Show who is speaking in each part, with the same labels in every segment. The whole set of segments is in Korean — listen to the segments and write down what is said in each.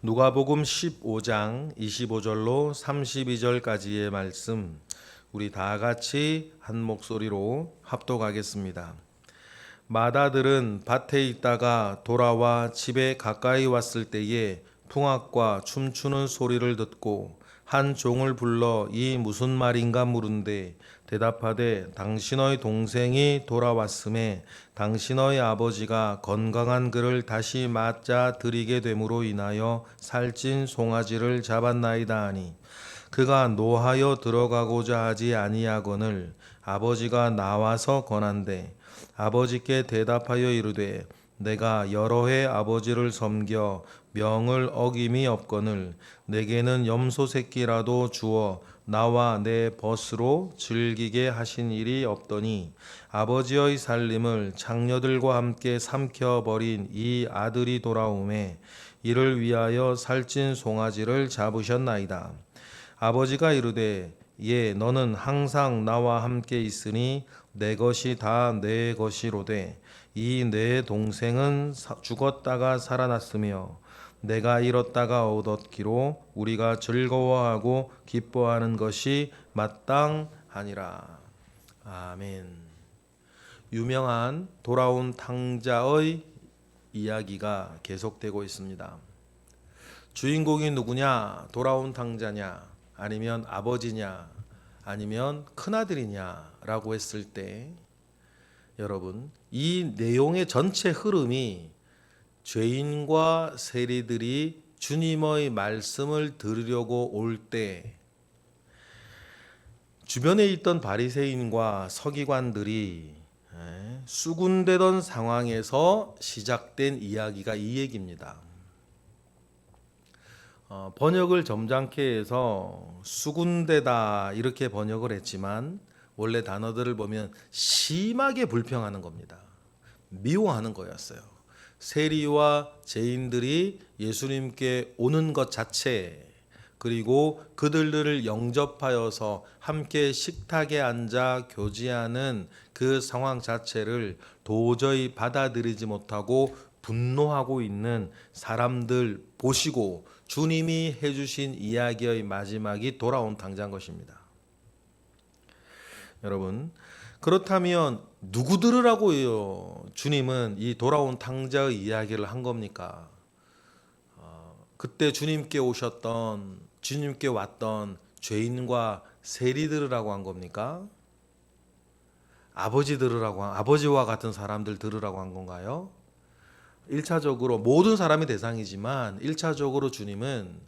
Speaker 1: 누가복음 15장 25절로 32절까지의 말씀 우리 다 같이 한 목소리로 합독하겠습니다. 마다들은 밭에 있다가 돌아와 집에 가까이 왔을 때에 풍악과 춤추는 소리를 듣고 한 종을 불러 이 무슨 말인가 물은데 대답하되 당신의 동생이 돌아왔음에 당신의 아버지가 건강한 그를 다시 맞자 드리게 됨으로 인하여 살찐 송아지를 잡았나이다 하니 그가 노하여 들어가고자 하지 아니하거늘 아버지가 나와서 권한대 아버지께 대답하여 이르되 내가 여러 해 아버지를 섬겨 명을 어김이 없거늘 내게는 염소 새끼라도 주어 나와 내 벗으로 즐기게 하신 일이 없더니 아버지의 살림을 장녀들과 함께 삼켜 버린 이 아들이 돌아오매 이를 위하여 살찐 송아지를 잡으셨나이다. 아버지가 이르되 예 너는 항상 나와 함께 있으니 내 것이 다 내 것이로되 이 내 동생은 사- 죽었다가 살아났으며 내가 잃었다가 얻었기로 우리가 즐거워하고 기뻐하는 것이 마땅하니라 아멘 유명한 돌아온 탕자의 이야기가 계속되고 있습니다. 주인공이 누구냐? 돌아온 탕자냐? 아니면 아버지냐? 아니면 큰아들이냐 라고 했을 때 여러분 이 내용의 전체 흐름이 죄인과 세리들이 주님의 말씀을 들으려고 올 때 주변에 있던 바리새인과 서기관들이 에, 수군대던 상황에서 시작된 이야기가 이 얘기입니다. 어, 번역을 점잖게 해서 수군대다 이렇게 번역을 했지만 원래 단어들을 보면 심하게 불평하는 겁니다. 미워하는 거였어요. 세리와 죄인들이 예수님께 오는 것 자체 그리고 그들을 영접하여서 함께 식탁에 앉아 교제하는 그 상황 자체를 도저히 받아들이지 못하고 분노하고 있는 사람들 보시고 주님이 해주신 이야기의 마지막이 돌아온 당장 것입니다. 여러분 그렇다면 누구 들으라고요? 주님은 이 돌아온 탕자의 이야기를 한 겁니까? 어, 그때 주님께 오셨던 주님께 왔던 죄인과 세리 들으라고 한 겁니까? 아버지 들으라고 한- 아버지와 같은 사람들 들으라고 한 건가요? 1차적으로 모든 사람이 대상이지만 1차적으로 주님은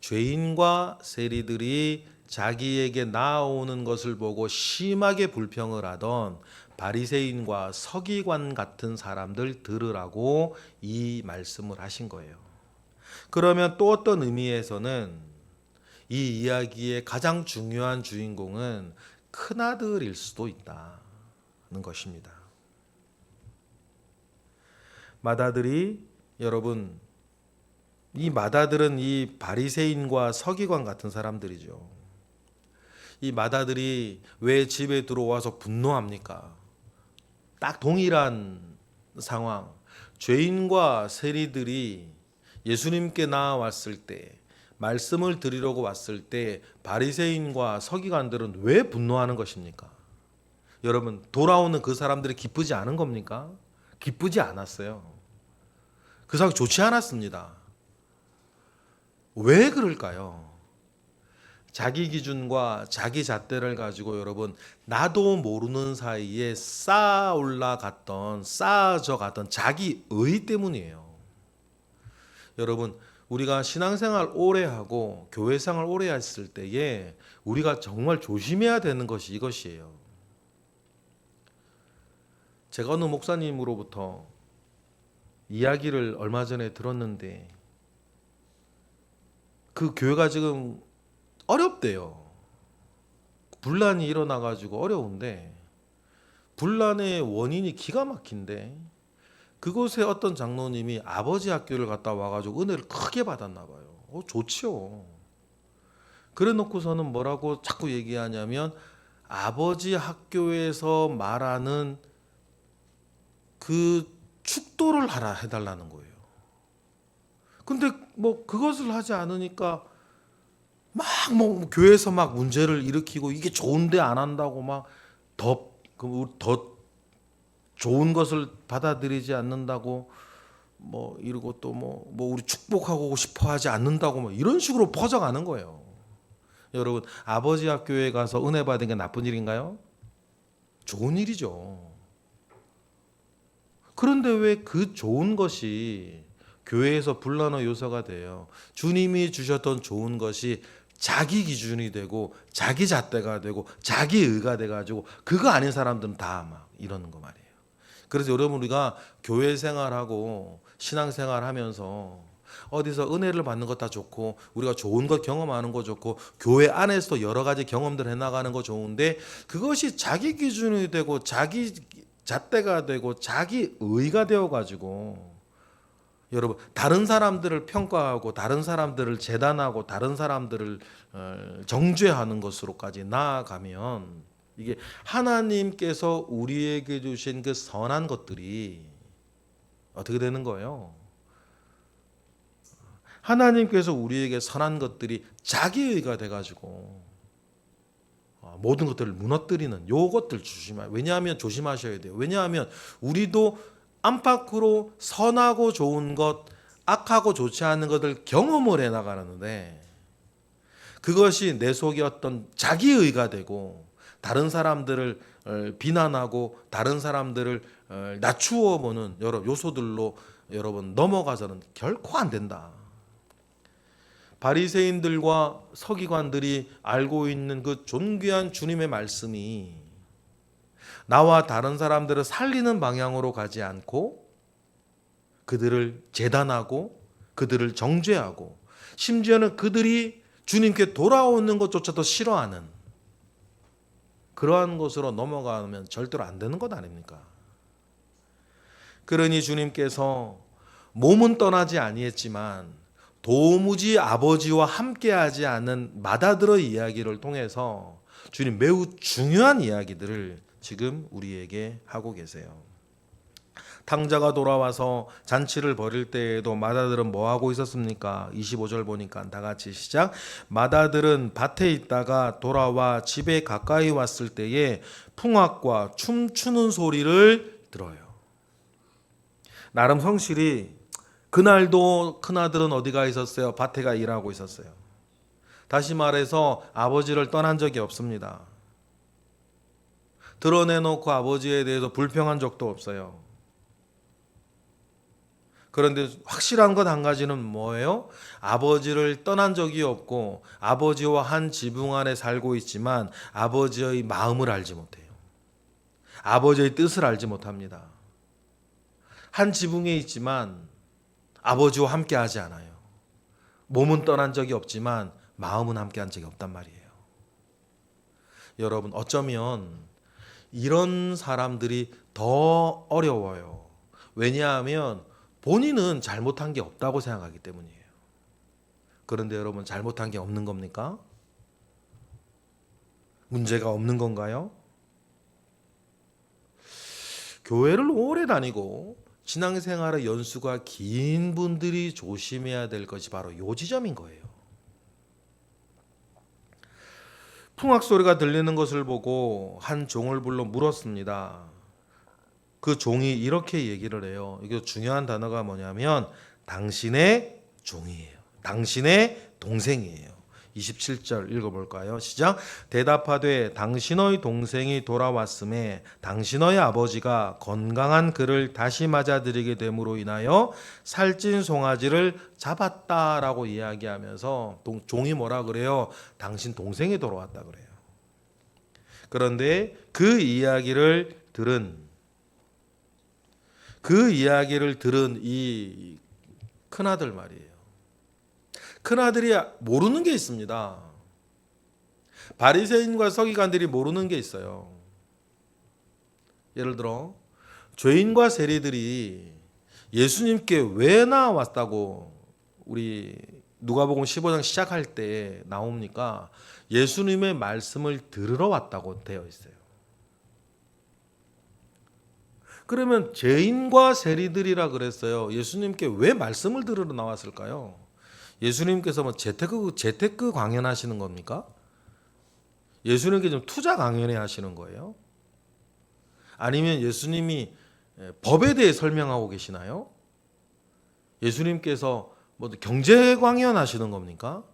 Speaker 1: 죄인과 세리들이 자기에게 나오는 것을 보고 심하게 불평을 하던 바리새인과 서기관 같은 사람들 들으라고 이 말씀을 하신 거예요. 그러면 또 어떤 의미에서는 이 이야기의 가장 중요한 주인공은 큰아들일 수도 있다는 것입니다. 마다들이 여러분 이 마다들은 이 바리새인과 서기관 같은 사람들이죠. 이 마다들이 왜 집에 들어와서 분노합니까? 딱 동일한 상황. 죄인과 세리들이 예수님께 나왔을 때 말씀을 드리려고 왔을 때 바리새인과 서기관들은 왜 분노하는 것입니까? 여러분 돌아오는 그 사람들이 기쁘지 않은 겁니까? 기쁘지 않았어요. 그 상황 좋지 않았습니다. 왜 그럴까요? 자기 기준과 자기 잣대를 가지고 여러분 나도 모르는 사이에 쌓아 올라갔던 쌓아져 갔던 자기 의 때문이에요. 여러분 우리가 신앙생활 오래 하고 교회 생활 오래 했을 때에 우리가 정말 조심해야 되는 것이 이것이에요. 제가 어느 목사님으로부터 이야기를 얼마 전에 들었는데 그 교회가 지금 어렵대요. 분란이 일어나 가지고 어려운데 분란의 원인이 기가 막힌데 그곳에 어떤 장로님이 아버지 학교를 갔다 와 가지고 은혜를 크게 받았나 봐요. 어 좋지요. 그래 놓고서는 뭐라고 자꾸 얘기하냐면 아버지 학교에서 말하는 그 축도를 하라 해달라는 거예요. 근데 뭐 그것을 하지 않으니까 막뭐 교회에서 막 문제를 일으키고 이게 좋은데 안 한다고 막더더 좋은 것을 받아들이지 않는다고 뭐 이러고 또뭐뭐 우리 축복하고 싶어 하지 않는다고 뭐 이런 식으로 퍼져가는 거예요. 여러분 아버지 학교에 가서 은혜 받은 게 나쁜 일인가요? 좋은 일이죠. 그런데 왜 그 좋은 것이 교회에서 불란어 요소가 돼요? 주님이 주셨던 좋은 것이 자기 기준이 되고 자기 잣대가 되고 자기 의가 돼 가지고 그거 아닌 사람들은 다 막 이러는 거 말이에요. 그래서 여러분 우리가 교회 생활하고 신앙 생활하면서 어디서 은혜를 받는 것 다 좋고 우리가 좋은 것 경험하는 거 좋고 교회 안에서도 여러 가지 경험들 해 나가는 거 좋은데 그것이 자기 기준이 되고 자기 잣대가 되고 자기 의가 되어 가지고 여러분 다른 사람들을 평가하고 다른 사람들을 재단하고 다른 사람들을 어, 정죄하는 것으로까지 나아가면 이게 하나님께서 우리에게 주신 그 선한 것들이 어떻게 되는 거예요? 하나님께서 우리에게 선한 것들이 자기의가 돼가지고 어, 모든 것들을 무너뜨리는 요것들 조심하. 왜냐하면 조심하셔야 돼요. 왜냐하면 우리도 안팎으로 선하고 좋은 것, 악하고 좋지 않은 것을 경험을 해 나가는데 그것이 내 속에 어떤 자기의가 되고 다른 사람들을 어, 비난하고 다른 사람들을 어, 낮추어 보는 여러 요소들로 여러분 넘어가서는 결코 안 된다. 바리새인들과 서기관들이 알고 있는 그 존귀한 주님의 말씀이 나와 다른 사람들을 살리는 방향으로 가지 않고 그들을 재단하고 그들을 정죄하고 심지어는 그들이 주님께 돌아오는 것조차도 싫어하는 그러한 것으로 넘어가면 절대로 안 되는 것 아닙니까? 그러니 주님께서 몸은 떠나지 아니했지만 도무지 아버지와 함께하지 않은 마다들의 이야기를 통해서 주님 매우 중요한 이야기들을 지금 우리에게 하고 계세요. 탕자가 돌아와서 잔치를 벌일 때에도 마다들은 뭐 하고 있었습니까? 25절 보니까 다 같이 시작. 마다들은 밭에 있다가 돌아와 집에 가까이 왔을 때에 풍악과 춤추는 소리를 들어요. 나름 성실히 그날도 큰아들은 어디가 있었어요? 밭에가 일하고 있었어요. 다시 말해서 아버지를 떠난 적이 없습니다. 드러내놓고 아버지에 대해서 불평한 적도 없어요. 그런데 확실한 것 한 가지는 뭐예요? 아버지를 떠난 적이 없고 아버지와 한 지붕 안에 살고 있지만 아버지의 마음을 알지 못해요. 아버지의 뜻을 알지 못합니다. 한 지붕에 있지만 아버지와 함께 하지 않아요. 몸은 떠난 적이 없지만 마음은 함께 한 적이 없단 말이에요. 여러분, 어쩌면 이런 사람들이 더 어려워요. 왜냐하면 본인은 잘못한 게 없다고 생각하기 때문이에요. 그런데 여러분, 잘못한 게 없는 겁니까? 문제가 없는 건가요? 교회를 오래 다니고 신앙생활의 연수가 긴 분들이 조심해야 될 것이 바로 요 지점인 거예요. 풍악 소리가 들리는 것을 보고 한 종을 불러 물었습니다. 그 종이 이렇게 얘기를 해요. 이게 중요한 단어가 뭐냐면 당신의 종이에요. 당신의 동생이에요. 27절 읽어볼까요? 시작. 대답하되 당신의 동생이 돌아왔음에 당신의 아버지가 건강한 그를 다시 맞아들이게 됨으로 인하여 살찐 송아지를 잡았다라고 이야기하면서 동, 종이 뭐라 그래요? 당신 동생이 돌아왔다 그래요. 그런데 그 이야기를 들은 그 이야기를 들은 이 큰아들 말이에요. 큰아들이 모르는 게 있습니다. 바리새인과 서기관들이 모르는 게 있어요. 예를 들어 죄인과 세리들이 예수님께 왜 나왔다고 우리 누가복음 15장 시작할 때 나옵니까? 예수님의 말씀을 들으러 왔다고 되어 있어요. 그러면 죄인과 세리들이라 그랬어요. 예수님께 왜 말씀을 들으러 나왔을까요? 예수님께서 뭐 재테크 재테크 강연하시는 겁니까? 예수님께 좀 투자 강연회 하시는 거예요? 아니면 예수님이 예, 법에 대해 설명하고 계시나요? 예수님께서 뭐 경제 강연 하시는 겁니까?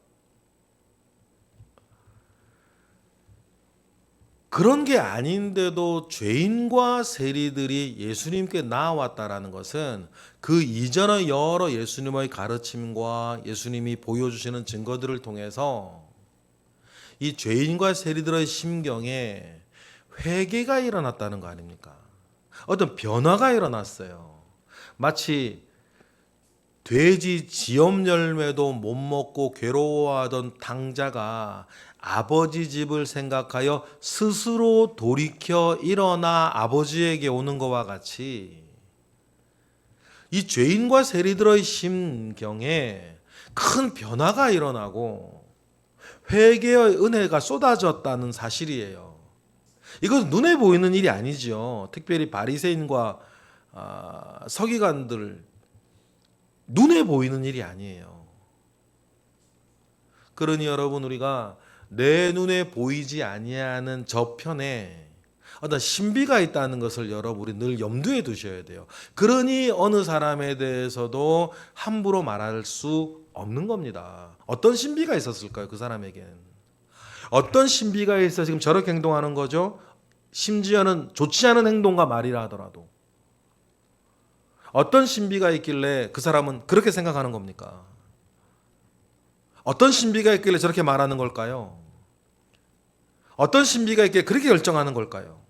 Speaker 1: 그런 게 아닌데도 죄인과 세리들이 예수님께 나왔다라는 것은 그 이전의 여러 예수님의 가르침과 예수님이 보여주시는 증거들을 통해서 이 죄인과 세리들의 심경에 회개가 일어났다는 거 아닙니까? 어떤 변화가 일어났어요. 마치 돼지 지엄 열매도 못 먹고 괴로워하던 당자가 아버지 집을 생각하여 스스로 돌이켜 일어나 아버지에게 오는 것과 같이 이 죄인과 세리들의 심경에 큰 변화가 일어나고 회개의 은혜가 쏟아졌다는 사실이에요. 이건 눈에 보이는 일이 아니죠. 특별히 바리새인과 아, 서기관들 눈에 보이는 일이 아니에요. 그러니 여러분 우리가 내 눈에 보이지 아니하는 저편에 어떤 신비가 있다는 것을 여러분 우리 늘 염두에 두셔야 돼요. 그러니 어느 사람에 대해서도 함부로 말할 수 없는 겁니다. 어떤 신비가 있었을까요? 그 사람에겐. 어떤 신비가 있어 지금 저렇게 행동하는 거죠? 심지어는 좋지 않은 행동과 말이라 하더라도 어떤 신비가 있길래 그 사람은 그렇게 생각하는 겁니까? 어떤 신비가 있길래 저렇게 말하는 걸까요? 어떤 신비가 있길래 그렇게 결정하는 걸까요?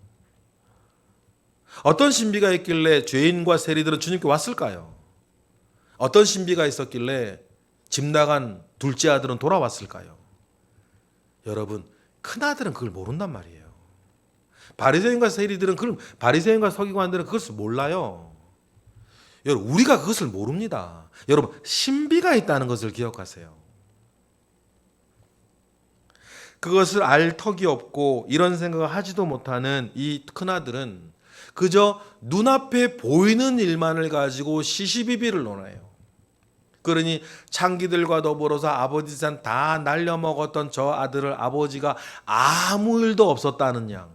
Speaker 1: 어떤 신비가 있길래 죄인과 세리들은 주님께 왔을까요? 어떤 신비가 있었길래 집 나간 둘째 아들은 돌아왔을까요? 여러분, 큰 아들은 그걸 모른단 말이에요. 바리새인과 세리들은 그걸 바리새인과 서기관들은 그것을 몰라요. 여러분, 우리가 그것을 모릅니다. 여러분, 신비가 있다는 것을 기억하세요. 그것을 알 턱이 없고 이런 생각을 하지도 못하는 이 큰아들은 그저 눈앞에 보이는 일만을 가지고 시시비비를 논해요. 그러니 창기들과 더불어서 아버지 산 다 날려먹었던 저 아들을 아버지가 아무 일도 없었다는 양.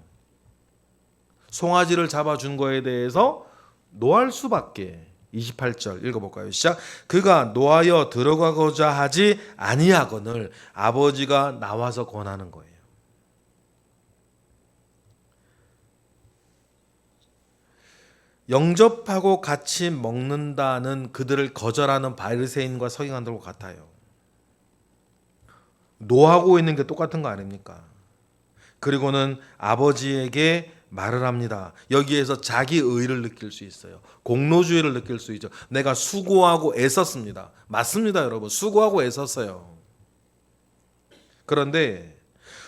Speaker 1: 송아지를 잡아준 거에 대해서 노할 수밖에 28절 읽어볼까요? 시작. 그가 노하여 들어가고자 하지 아니하거늘 아버지가 나와서 권하는 거예요. 영접하고 같이 먹는다는 그들을 거절하는 바리새인과 서기관들과 같아요. 노하고 있는 게 똑같은 거 아닙니까? 그리고는 아버지에게 말을 합니다. 여기에서 자기 의를 느낄 수 있어요. 공로주의를 느낄 수 있죠. 내가 수고하고 애썼습니다. 맞습니다, 여러분. 수고하고 애썼어요. 그런데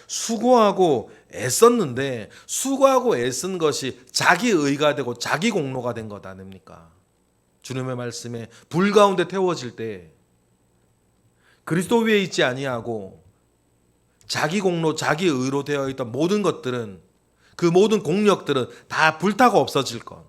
Speaker 1: 수고하고 애썼는데 수고하고 애쓴 것이 자기 의가 되고 자기 공로가 된 것 아닙니까? 주님의 말씀에 불 가운데 태워질 때 그리스도 위에 있지 아니하고 자기 공로, 자기 의로 되어 있던 모든 것들은 그 모든 공력들은 다 불타고 없어질 것.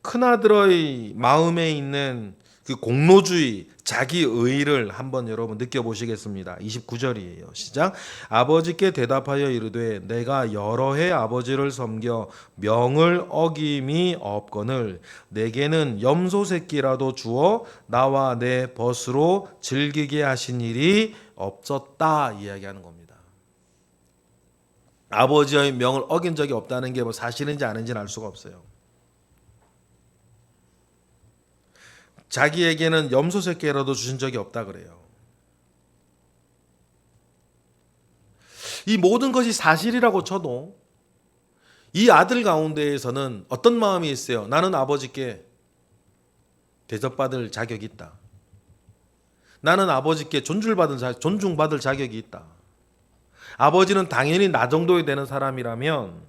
Speaker 1: 큰아들의 마음에 있는 그 공로주의, 자기 의를 한번 여러분 느껴보시겠습니다. 29절이에요. 시작. 아버지께 대답하여 이르되 내가 여러 해 아버지를 섬겨 명을 어김이 없거늘 내게는 염소 새끼라도 주어 나와 내 벗으로 즐기게 하신 일이 없었다 이야기하는 겁니다. 아버지의 명을 어긴 적이 없다는 게 뭐 사실인지 아닌지는 알 수가 없어요. 자기에게는 염소 새끼라도 주신 적이 없다 그래요. 이 모든 것이 사실이라고 쳐도 이 아들 가운데에서는 어떤 마음이 있어요? 나는 아버지께 대접받을 자격이 있다. 나는 아버지께 존중받을, 자격이 있다. 아버지는 당연히 나 정도에 되는 사람이라면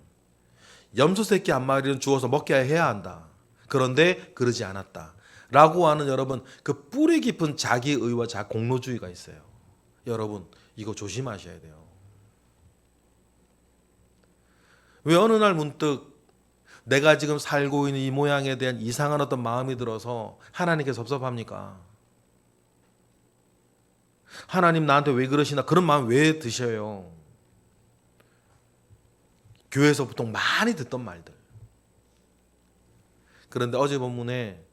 Speaker 1: 염소 새끼 한 마리는 주어서 먹게 해야 한다. 그런데 그러지 않았다. 라고 하는 여러분 그 뿌리 깊은 자기의와 자 공로주의가 있어요. 여러분 이거 조심하셔야 돼요. 왜 어느 날 문득 내가 지금 살고 있는 이 모양에 대한 이상한 어떤 마음이 들어서 하나님께 섭섭합니까? 하나님 나한테 왜 그러시나 그런 마음 왜 드셔요? 교회에서 보통 많이 듣던 말들. 그런데 어제 본문에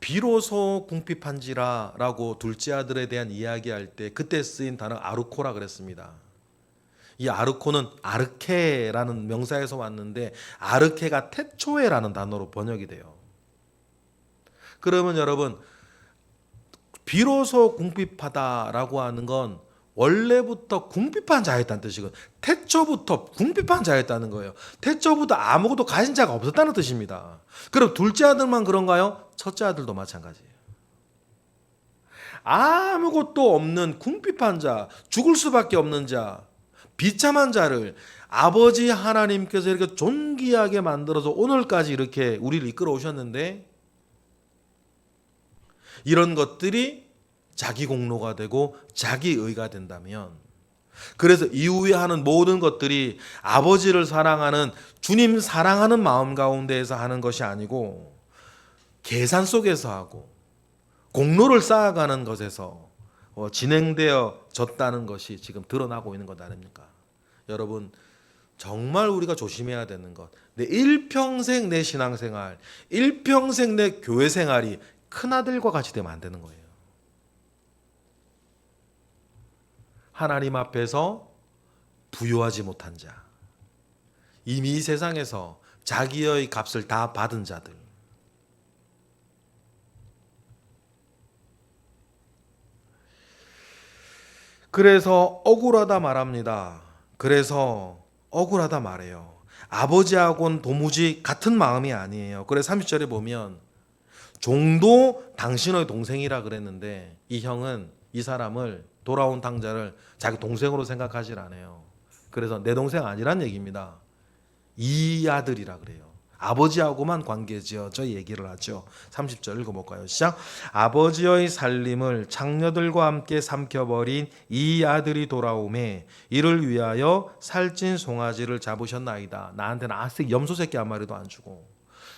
Speaker 1: 비로소 궁핍한지라라고 둘째 아들에 대한 이야기할 때 그때 쓰인 단어 아르코라 그랬습니다. 이 아르코는 아르케라는 명사에서 왔는데 아르케가 태초에라는 단어로 번역이 돼요. 그러면 여러분 비로소 궁핍하다라고 하는 건 원래부터 궁핍한 자였다는 뜻이고 태초부터 궁핍한 자였다는 거예요. 태초부터 아무것도 가진 자가 없었다는 뜻입니다. 그럼 둘째 아들만 그런가요? 첫째 아들도 마찬가지예요. 아무것도 없는 궁핍한 자, 죽을 수밖에 없는 자, 비참한 자를 아버지 하나님께서 이렇게 존귀하게 만들어서 오늘까지 이렇게 우리를 이끌어 오셨는데 이런 것들이 자기 공로가 되고 자기 의가 된다면 그래서 이후에 하는 모든 것들이 아버지를 사랑하는 주님 사랑하는 마음 가운데에서 하는 것이 아니고 계산 속에서 하고 공로를 쌓아가는 것에서 어, 진행되어졌다는 것이 지금 드러나고 있는 것 아닙니까? 여러분 정말 우리가 조심해야 되는 것. 내 일평생 내 신앙생활, 일평생 내 교회 생활이 큰 아들과 같이 되면 안 되는 거예요. 하나님 앞에서 부유하지 못한 자, 이미 이 세상에서 자기의 값을 다 받은 자들. 그래서 억울하다 말합니다. 그래서 억울하다 말해요. 아버지하고는 도무지 같은 마음이 아니에요. 그래서 30절에 보면 종도 당신의 동생이라 그랬는데 이 형은 이 사람을 돌아온 당자를 자기 동생으로 생각하질 않아요. 그래서 내 동생 아니란 얘기입니다. 이 아들이라 그래요. 아버지하고만 관계 지어져 얘기를 하죠. 30절 읽어볼까요? 시작. 아버지의 살림을 창녀들과 함께 삼켜버린 이 아들이 돌아오매 이를 위하여 살찐 송아지를 잡으셨나이다. 나한테는 아직 염소 새끼 한 마리도 안 주고.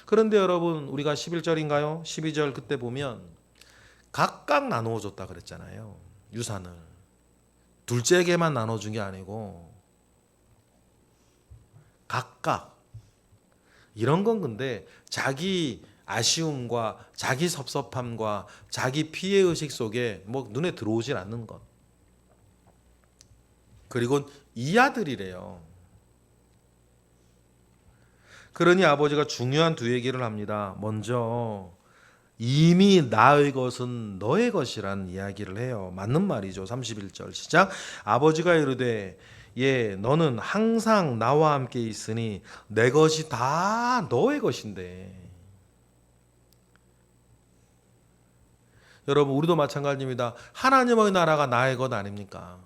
Speaker 1: 그런데 여러분 우리가 11절인가요? 12절 그때 보면 각각 나누어 줬다 그랬잖아요. 유산을. 둘째에게만 나눠준 게 아니고 각각 이런 건 근데 자기 아쉬움과 자기 섭섭함과 자기 피해 의식 속에 뭐 눈에 들어오질 않는 것. 그리고 이 아들이래요. 그러니 아버지가 중요한 두 얘기를 합니다. 먼저 이미 나의 것은 너의 것이라는 이야기를 해요. 맞는 말이죠. 31절 시작. 아버지가 이르되 예, 너는 항상 나와 함께 있으니 내 것이 다 너의 것인데. 여러분, 우리도 마찬가지입니다. 하나님의 나라가 나의 것 아닙니까?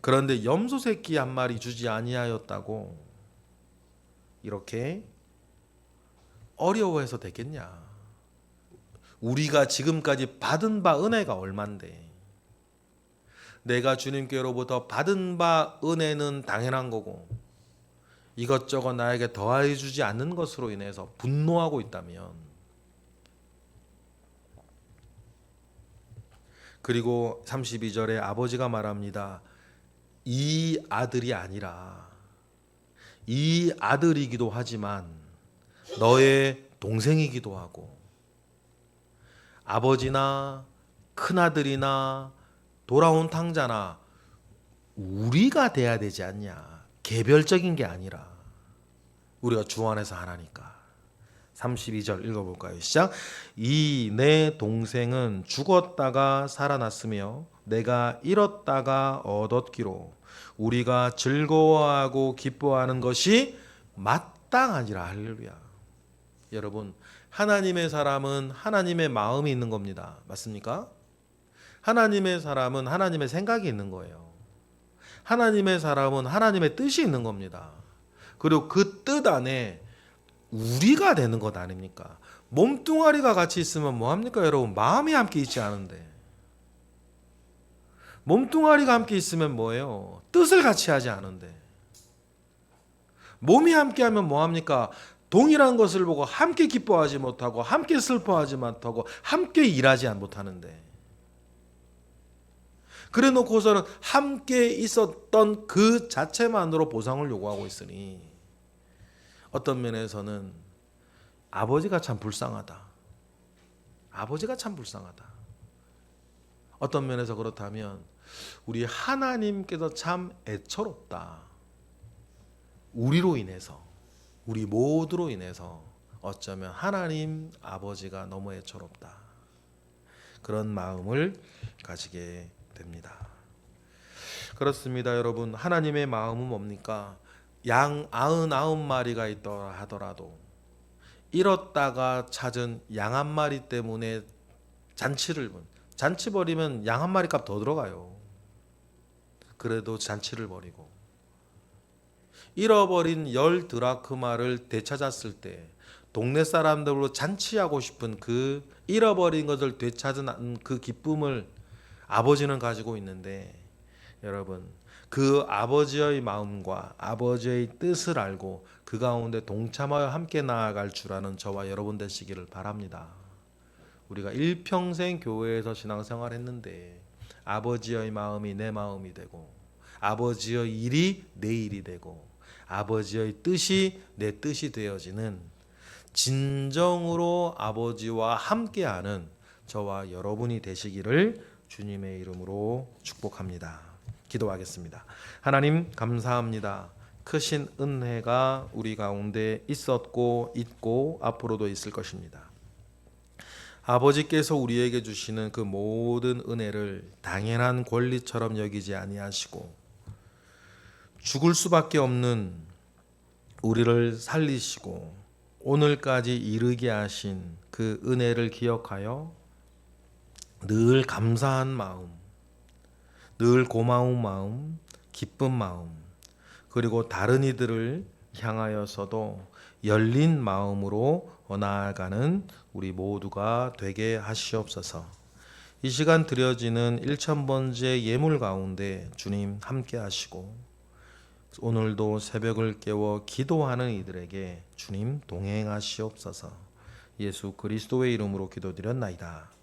Speaker 1: 그런데 염소 새끼 한 마리 주지 아니하였다고 이렇게 어려워해서 되겠냐? 우리가 지금까지 받은 바 은혜가 얼만데 내가 주님께로부터 받은 바 은혜는 당연한 거고 이것저것 나에게 더하여 주지 않는 것으로 인해서 분노하고 있다면 그리고 32절에 아버지가 말합니다. 이 아들이 아니라 이 아들이기도 하지만 너의 동생이기도 하고 아버지나 큰아들이나 돌아온 탕자나 우리가 돼야 되지 않냐. 개별적인 게 아니라 우리가 주 안에서 하나니까. 32절 읽어볼까요? 시작. 이 내 동생은 죽었다가 살아났으며 내가 잃었다가 얻었기로 우리가 즐거워하고 기뻐하는 것이 마땅하니라 할렐루야. 여러분 하나님의 사람은 하나님의 마음이 있는 겁니다. 맞습니까? 하나님의 사람은 하나님의 생각이 있는 거예요. 하나님의 사람은 하나님의 뜻이 있는 겁니다. 그리고 그 뜻 안에 우리가 되는 것 아닙니까? 몸뚱아리가 같이 있으면 뭐 합니까, 여러분? 마음이 함께 있지 않은데. 몸뚱아리가 함께 있으면 뭐예요? 뜻을 같이 하지 않은데. 몸이 함께 하면 뭐 합니까? 동일한 것을 보고 함께 기뻐하지 못하고 함께 슬퍼하지 못하고 함께 일하지 못하는데. 그래 놓고서는 함께 있었던 그 자체만으로 보상을 요구하고 있으니 어떤 면에서는 아버지가 참 불쌍하다. 아버지가 참 불쌍하다. 어떤 면에서 그렇다면 우리 하나님께서 참 애처롭다. 우리로 인해서 우리 모두로 인해서 어쩌면 하나님 아버지가 너무 애처롭다. 그런 마음을 가지게 됩니다. 그렇습니다, 여러분. 하나님의 마음은 뭡니까? 양 아흔아홉 마리가 있더라 하더라도 잃었다가 찾은 양 한 마리 때문에 잔치를 벌- 잔치 벌이면 양 한 마리 값 더 들어가요. 그래도 잔치를 벌이고 잃어버린 열 드라크마를 되찾았을 때 동네 사람들로 잔치하고 싶은 그 잃어버린 것을 되찾은 그 기쁨을 아버지는 가지고 있는데 여러분 그 아버지의 마음과 아버지의 뜻을 알고 그 가운데 동참하여 함께 나아갈 줄 아는 저와 여러분 되시기를 바랍니다. 우리가 일평생 교회에서 신앙생활 했는데 아버지의 마음이 내 마음이 되고 아버지의 일이 내 일이 되고 아버지의 뜻이 내 뜻이 되어지는 진정으로 아버지와 함께하는 저와 여러분이 되시기를 주님의 이름으로 축복합니다. 기도하겠습니다. 하나님 감사합니다. 크신 은혜가 우리 가운데 있었고 있고 앞으로도 있을 것입니다. 아버지께서 우리에게 주시는 그 모든 은혜를 당연한 권리처럼 여기지 아니하시고 죽을 수밖에 없는 우리를 살리시고 오늘까지 이르게 하신 그 은혜를 기억하여 늘 감사한 마음, 늘 고마운 마음, 기쁜 마음, 그리고 다른 이들을 향하여서도 열린 마음으로 나아가는 우리 모두가 되게 하시옵소서. 이 시간 드려지는 1천번째 예물 가운데 주님 함께 하시고 오늘도 새벽을 깨워 기도하는 이들에게 주님 동행하시옵소서. 예수 그리스도의 이름으로 기도드렸나이다.